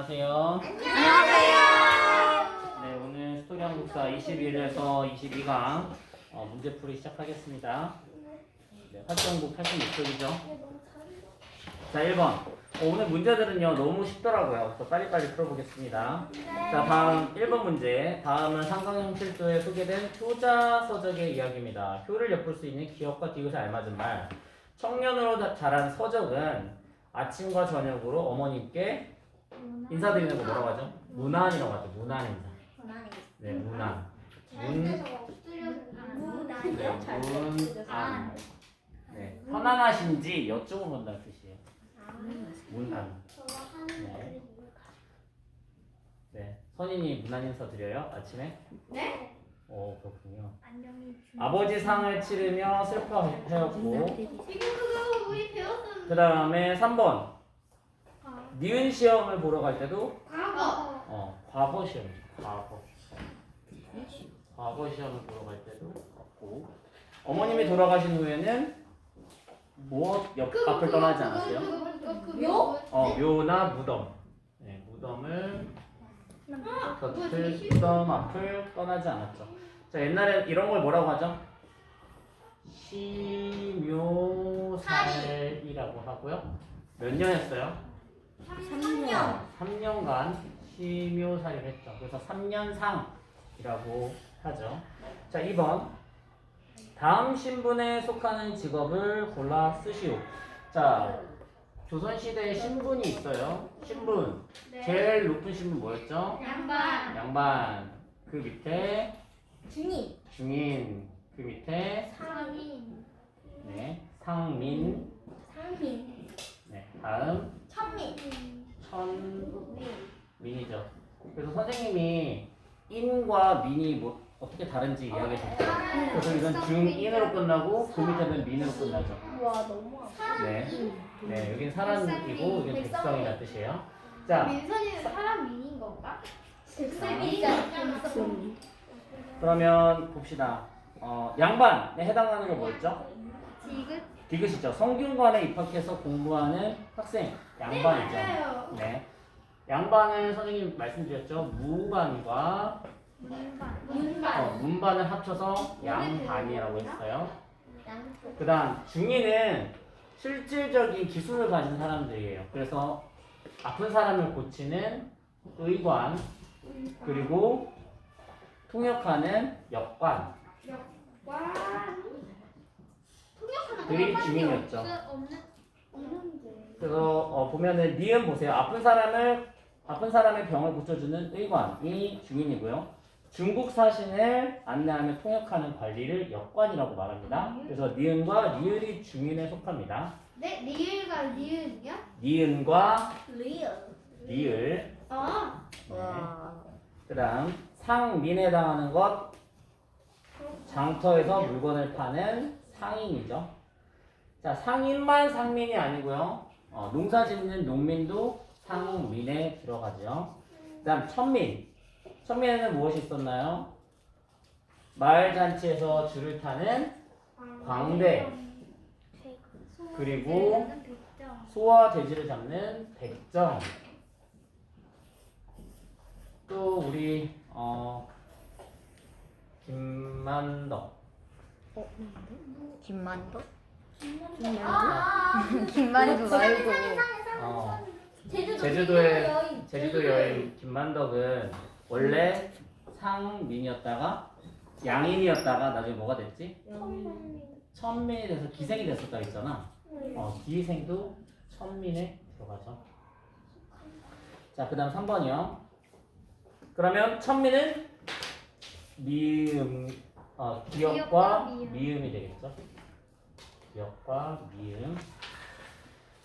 안녕하세요. 안녕하세요. 네, 오늘 스토리 한국사 21에서 22강 어, 문제풀이 시작하겠습니다. 네, 활동부 86쪽이죠. 자, 1번. 어, 오늘 문제들은요, 너무 쉽더라고요. 그래서 빨리빨리 풀어보겠습니다. 자, 다음 1번 문제. 다음은 상강형 필도에 소개된 효자 서적의 이야기입니다. 효를 엿볼 수 있는 기억과 디귿에 알맞은 말. 청년으로 자- 자란 서적은 아침과 저녁으로 어머님께 인사드리는 거 뭐라고 하죠? 문안이라고 하죠. 문안 인사. 네, 문안. 문, 네, 문안. 네, 편안하신지 여쭤본 건다는 뜻이에요. 문안. 네. 네, 선인이 문안 인사 드려요? 아침에? 네? 오, 그렇군요. 안녕히 아버지 상을 치르며 슬퍼하였고, 지금 그거 우리 배웠었는데. 그 다음에 3번. 니은 시험을 보러 갈 때도 과거. 어, 과거 시험이죠. 과거. 과거 시험을 보러 갈 때도 없고 어머님이 돌아가신 후에는 무엇 옆 앞을 떠나지 않았어요? 묘? 어, 묘나 무덤. 네, 무덤을 곁을 무덤 앞을 떠나지 않았죠. 자, 옛날에 이런 걸 뭐라고 하죠? 시묘살이라고 하고요. 몇 년 했어요? 3년. 3년간 시묘살이를 했죠. 그래서 3년상이라고 하죠. 자, 2번. 다음 신분에 속하는 직업을 골라 쓰시오. 자, 조선시대에 신분이 있어요. 신분. 제일 높은 신분 뭐였죠? 양반. 양반. 그 밑에 중이. 중인. 그 밑에 상인. 네, 상민. 상민. 네, 다음 천민. 천민이죠. 그래서 선생님이 인과 민이 뭐 어떻게 다른지 이야기해 줬어요. 그래서 이건 중인으로 끝나고 그 밑에는 민으로 끝나죠. 와 너무 아파. 네, 네, 여긴 사람이고 여긴 백성이라는 뜻이에요. 자, 민선이는 사람 민인 건가? 백설민이잖아. 그러면 봅시다. 어, 양반에 해당하는 거 뭐였죠? 지금 디귿이죠. 성균관에 입학해서 공부하는 학생 양반이죠. 맞아요. 네. 양반은 선생님 말씀드렸죠. 무반과 문반. 어, 문반. 문반을 합쳐서 양반이라고 했어요. 양쪽. 그 다음 중인은 실질적인 기술을 가진 사람들이에요. 그래서 아픈 사람을 고치는 의관 그리고 통역하는 역관 없는 없는데. 그래서 어, 보면은 니은 보세요. 아픈 사람을 아픈 사람의 병을 고쳐주는 의관이 중인이고요. 중국 사신을 안내하며 통역하는 관리를 역관이라고 말합니다. 그래서 니은과 리을이 중인에 속합니다. 네, 리을과 리을이요? 니은과 리을. 리을. 아. 네. 그다음 상민에 해당하는 것 장터에서 물건을 파는 상인이죠. 자 상인만 상민이 아니고요. 어, 농사 짓는 농민도 상민에 들어가죠. 그 다음 천민. 천민에는 무엇이 있었나요? 마을 잔치에서 줄을 타는 광대 그리고 소와 돼지를 잡는 백정. 또 우리 어 김만덕. 김만두? 아, 김만두 말고 어 제주도 제주도에 여인. 제주도 여인 김만덕은 원래 상민이었다가 양인이었다가 나중에 뭐가 됐지? 천민이 돼서 기생이 됐었다 했잖아. 어 기생도 천민에 들어가죠. 자 그다음 3번이요. 그러면 천민은 미음 어 미음. 미음이 되겠죠. 기역과 미음.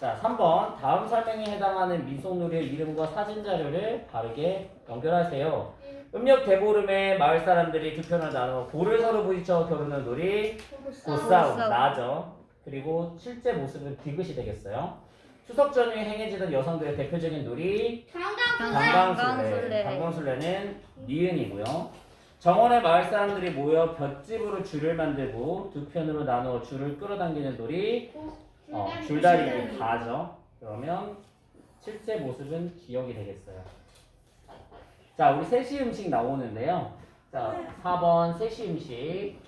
자, 3번. 다음 설명에 해당하는 민속놀이의 이름과 사진 자료를 바르게 연결하세요. 음력 대보름에 마을 사람들이 두 편을 나누어 볼을 서로 부딪혀 겨루는 놀이 보싸움. 나죠. 그리고 실제 모습은 디귿이 되겠어요. 추석 전후에 행해지던 여성들의 대표적인 놀이 강강 강강술래. 강강술래. 강강술래는 니은이고요. 정원의 마을 사람들이 모여 볏집으로 줄을 만들고 두 편으로 나누어 줄을 끌어당기는 놀이 어, 줄다리기 가죠. 그러면 실제 모습은 기억이 되겠어요. 자, 우리 세시 음식 나오는데요. 자, 4번 세시 음식.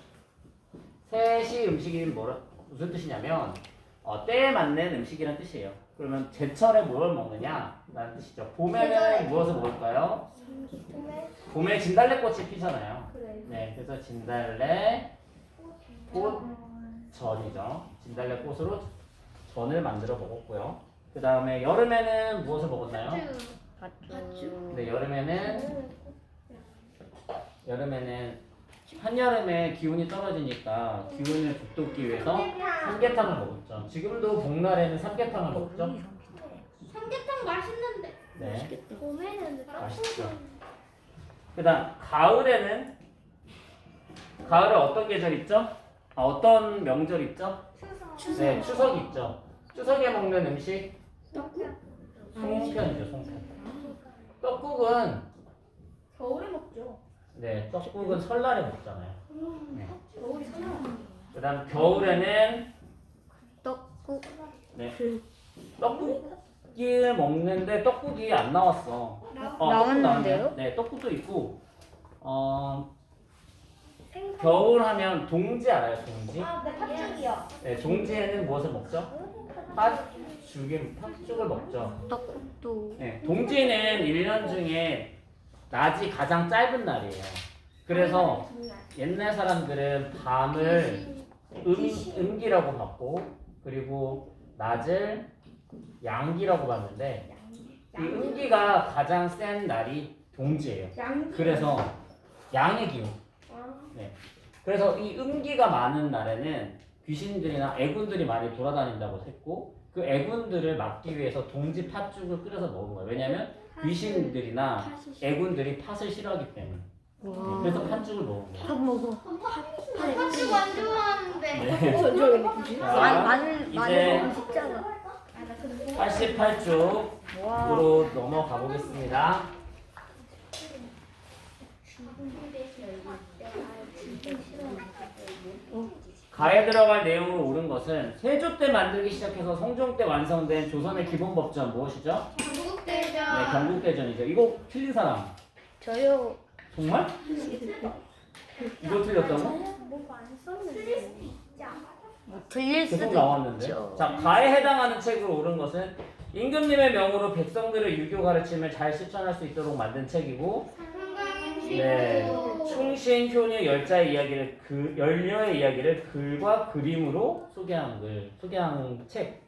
세시 음식이 뭐라, 무슨 뜻이냐면, 어, 때에 맞는 음식이라는 뜻이에요. 그러면 제철에 뭘 먹느냐? 라는 뜻이죠. 봄에는. 무엇을 먹을까요? 봄에 진달래꽃이 피잖아요. 그래. 네, 그래서 진달래 꽃 전이죠. 진달래 꽃으로 전을 만들어 먹었고요. 그 다음에 여름에는 무엇을 먹었나요? 팥죽. 네, 여름에는 여름에는 한여름에 기온이 떨어지니까 기온을 북돋기 위해서 삼계탕을 먹었죠. 지금도 봄날에는 삼계탕을 먹죠. 삼계탕 맛있는데. 네, 봄에는 맛있죠. 그다음 가을에는 가을에 어떤 계절 있죠? 아, 어떤 명절 있죠? 추석. 네, 추석 있죠. 추석에 먹는 음식 떡국. 송편이죠, 송편. 떡국은 겨울에 먹죠. 네, 떡국은 설날에 먹잖아요. 네. 겨울이 설날. 그다음 겨울에는 떡국 네, 떡국 을 먹는데 떡국이 안 나왔어. 어, 떡국 나왔는데요? 네, 떡국도 있고 어 겨울 하면 동지 알아요, 동지? 아, 네, 팥죽이요. 네, 동지에는 무엇을 먹죠? 팥죽을 팥죽을 먹죠. 떡국도 네, 동지는 1년 중에 낮이 가장 짧은 날이에요. 그래서 옛날 사람들은 밤을 음, 음기라고 봤고 그리고 낮을 양기라고 봤는데 이 음기가 가장 센 날이 동지예요. 양. 그래서 양의 기운. 아, 그래서 이 음기가 많은 날에는 귀신들이나 애군들이 많이 돌아다닌다고 했고 그 애군들을 막기 위해서 동지 팥죽을 끓여서 먹은 거예요. 왜냐하면 귀신들이나 애군들이 팥을 싫어하기 때문에. 와 그래서 팥죽을 먹은 거예요. 팥 먹어 팥죽 완 좋아하는데. 네. 마- 자, 마늘 이제- 마늘 먹으면 쉽잖아 아, 나 근데 88쪽으로 와 넘어가 보겠습니다. 가에 들어갈 내용으로 옳은 것은 세조 때 만들기 시작해서 성종 때 완성된 조선의 기본 법전 무엇이죠? 네, 경국대전. 경국대전이죠. 이거 틀린 사람 저요 정말? 이거 틀렸다고? 뭐안 썼는데. 틀릴 수도 있지 않아? 뭐 들릴 계속 수도 나왔는데. 있죠 자, 가에 해당하는 책으로 옳은 것은 임금님의 명으로 백성들의 유교 가르침을 잘 실천할 수 있도록 만든 책이고, 네, 충신 효녀 열자의 이야기를 그 열녀의 이야기를 글과 그림으로 소개한 글, 소개한 책.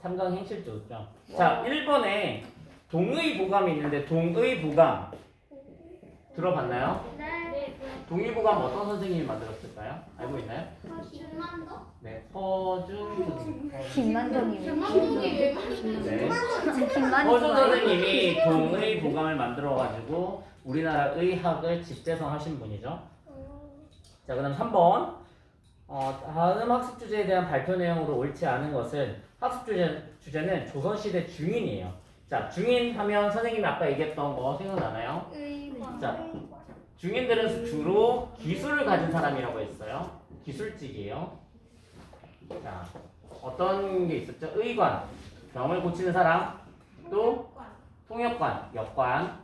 삼강 행실조죠. 자, 1번에 동의 보감이 있는데 동의 보감 들어봤나요? 네. 동의 보감 어떤 선생님이 만들었을까요? 알고 있나요? 김만도? 네, 허준 선생님. 왜 네. 김만정 허준 선생님이 동의 보감을 만들어가지고 우리나라 의학을 집대성하신 분이죠. 자, 그다음 3번. 어, 다음 학습 주제에 대한 발표 내용으로 옳지 않은 것은 학습 주제, 주제는 조선시대 중인이에요. 자, 중인 하면 선생님이 아까 얘기했던 거 생각나나요? 자, 중인들은 주로 기술을 가진 사람이라고 했어요. 기술직이에요. 자, 어떤 게 있었죠? 의관, 병을 고치는 사람, 또 통역관, 역관,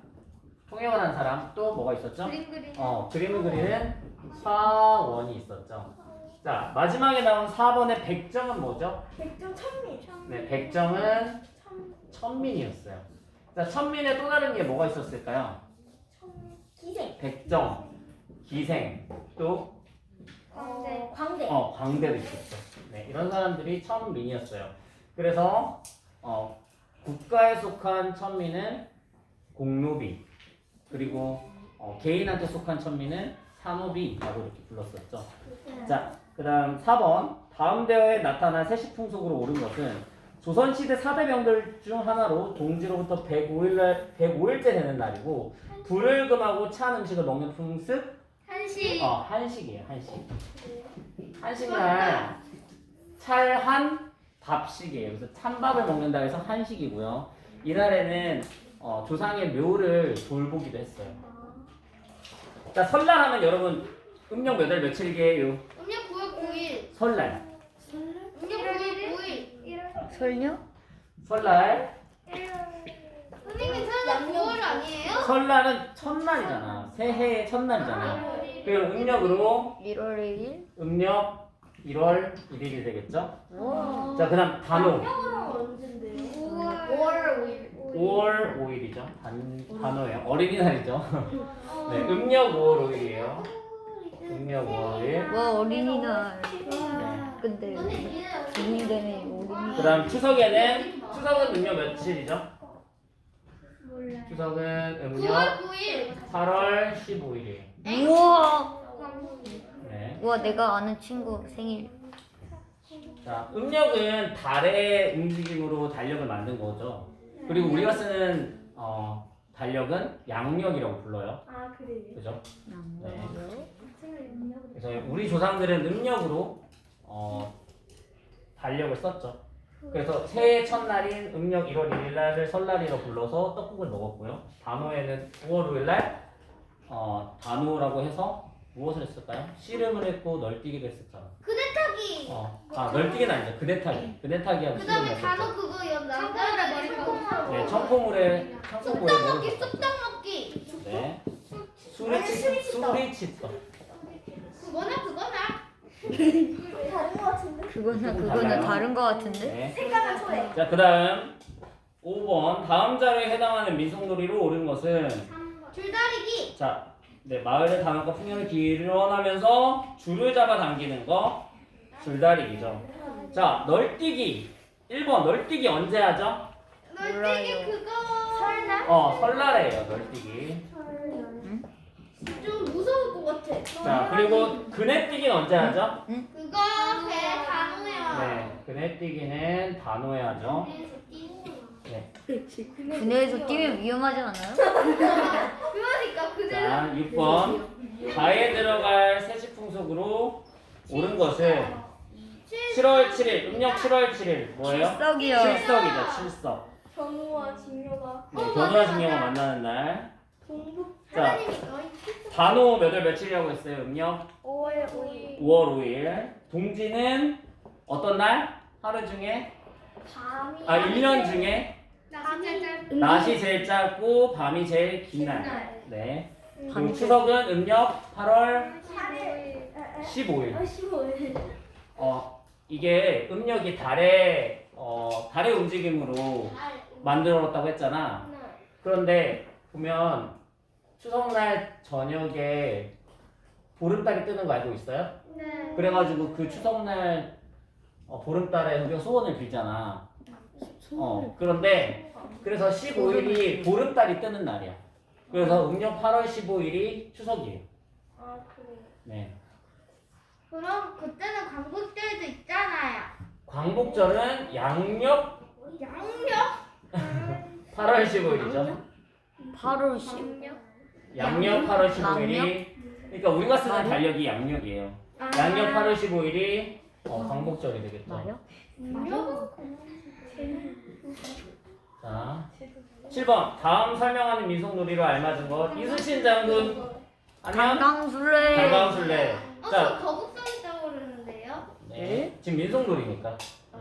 통역을 하는 사람, 또 뭐가 있었죠? 그림 그림. 어, 그림을 그리는 사원이 있었죠. 자, 마지막에 나온 4번의 백정은 뭐죠? 백점 천미. 네, 백정은 천민이었어요. 자, 천민에 또 다른 게 뭐가 있었을까요? 기생. 백정, 기생, 또 광대. 광대. 어, 광대도 있었죠. 네, 이런 사람들이 천민이었어요. 그래서 어, 국가에 속한 천민은 공노비, 그리고 어, 개인한테 속한 천민은 산호비라고 이렇게 불렀었죠. 자, 그 다음 4번 다음 대어에 나타난 세시풍속으로 옳은 것은 조선시대 4대 명절 중 하나로 동지로부터 105일 105일째 되는 날이고 불을 금하고 찬 음식을 먹는 풍습 한시. 어, 한식이에요, 한식. 한식날 찰한 밥식이에요. 그래서 찬밥을 먹는다 해서 한식이고요. 이날에는 어, 조상의 묘를 돌보기도 했어요. 자, 설날 하면 여러분 음력 몇월 며칠이에요? 음력 9월 9일. 설날. 설녀? 설날. 선생님 설날 9월 아니에요? 설날은 첫날이잖아. 새해의 첫날이잖아. 네. 그럼 음력으로 1월 1일. 음력 1월 1일이 되겠죠? 자, 그다음 단오. 5월 5일이죠. 단 단오예요. 어린이날이죠. 아. 네, 음력 5월 5일이에요. 음력 5월 5일. 와 어린이날. 네. 근데 국민대는 어린이. 그다음 추석에는 추석은 음력 며칠이죠? 몰라. 추석은 음력 9월 9일. 8월 15일이에요. 우와. 네. 우와 내가 아는 친구 생일. 자, 음력은 달의 움직임으로 달력을 만든 거죠. 그리고 우리가 쓰는 어, 달력은 양력이라고 불러요. 아 그래요? 그죠? 네. 네. 그래서 우리 조상들은 음력으로 어, 달력을 썼죠. 그래서 새해 첫날인 음력 1월 1일 날을 설날이라고 불러서 떡국을 먹었고요. 단오에는 9월 5일 날 어, 단오라고 해서 무엇을 했을까요? 씨름을 했고 널뛰기도 했었잖아. 그대타기. 어, 아 널뛰기는 아니죠. 그대타기. 그대타기하고 씨름을 그다음에. 단어 그거요. 남자를 머리 감고. 네, 청포물에 청포물에 쑥떡 먹기, 쑥떡 먹기. 네. 수리치 수리치떡. 그거나 그거나. 다른 거 같은데? 조금 그거는 달라요. 다른 거 같은데. 네. 색깔은 소해. 자, 그 다음 5번 다음 자료에 해당하는 민속놀이로 옳은 것은 줄다리기. 자, 네, 마을의 단원과 풍년을 기원하면서 줄을 잡아 당기는 거 줄다리기죠. 자, 널뛰기 1번 널뛰기 언제 하죠? 널뛰기 몰라요. 그거. 설날? 어, 설날에요, 널뛰기. 것 같아. 자, 그리고 그네 뛰기는 언제 하죠? 그거 배 단어야. 네, 그네 뛰기는 단오에 하죠. 네. 군대에서 뛰면 위험하지 않아요? 그러니까 그대로. 자, 6번 가에 들어갈 세시풍속으로 옳은 것은 7월 7일, 음력 7월 7일 뭐예요? 칠석이요. 칠석이죠, 칠석. 경우와 진료가 네, 견우와 신경을 만나는 날. 자. 단오 몇월 며칠이라고 했어요? 음력 5월 5일 5월 5일. 동지는 어떤 날? 하루 중에? 밤이 아, 1년 중에 나 진짜 짧. 낮이 제일 짧고 밤이 제일 긴 날. 날. 네. 그리고 밤이 추석은 음력 8월 8일 15일. 아 15일 어, 이게 음력이 달의 어, 달의 움직임으로 만들어졌다고 했잖아. 그런데 보면 추석날 저녁에 보름달이 뜨는 거 알고 있어요? 네. 그래가지고 그 추석날 어, 보름달에 우리가 소원을 빌잖아. 어, 그런데 그래서 15일이 보름달이 뜨는 날이야. 그래서 음력 8월 15일이 추석이에요. 아 그래 네. 그럼 그때는 광복절도 있잖아요. 광복절은 양력 양력? 8월 15일이죠. 8월 10. 양력 8월 15일이 양력? 그러니까 우리가 쓰는 말이요? 달력이 양력이에요. 아. 양력 8월 15일이 어, 광복절이 되겠죠. 양력? 자, 7번 다음 설명하는 민속놀이로 알맞은 것 이순신 장군 아니면 강강술래. 달강술래. 어, 저 자, 거북선이 떠오르는데요. 네, 지금 민속놀이니까. 네.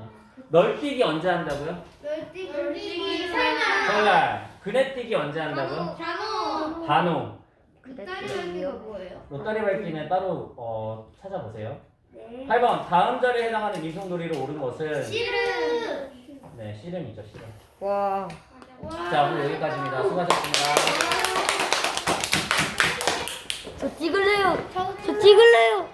널뛰기 언제 한다고요? 널뛰기. 널뛰기. 설날. 설날. 그네뛰기 언제 한다고요? 단어. 단오. 그다리 널뛰기가 뭐예요? 로따리 밟기는 따로 어, 찾아보세요. 네 8번 다음 자리에 해당하는 민속놀이로 옳은 것은 씨름. 네 씨름이죠 씨름. 와. 자 오늘 여기까지입니다. 수고하셨습니다. 저 찍을래요. 저 찍을래요.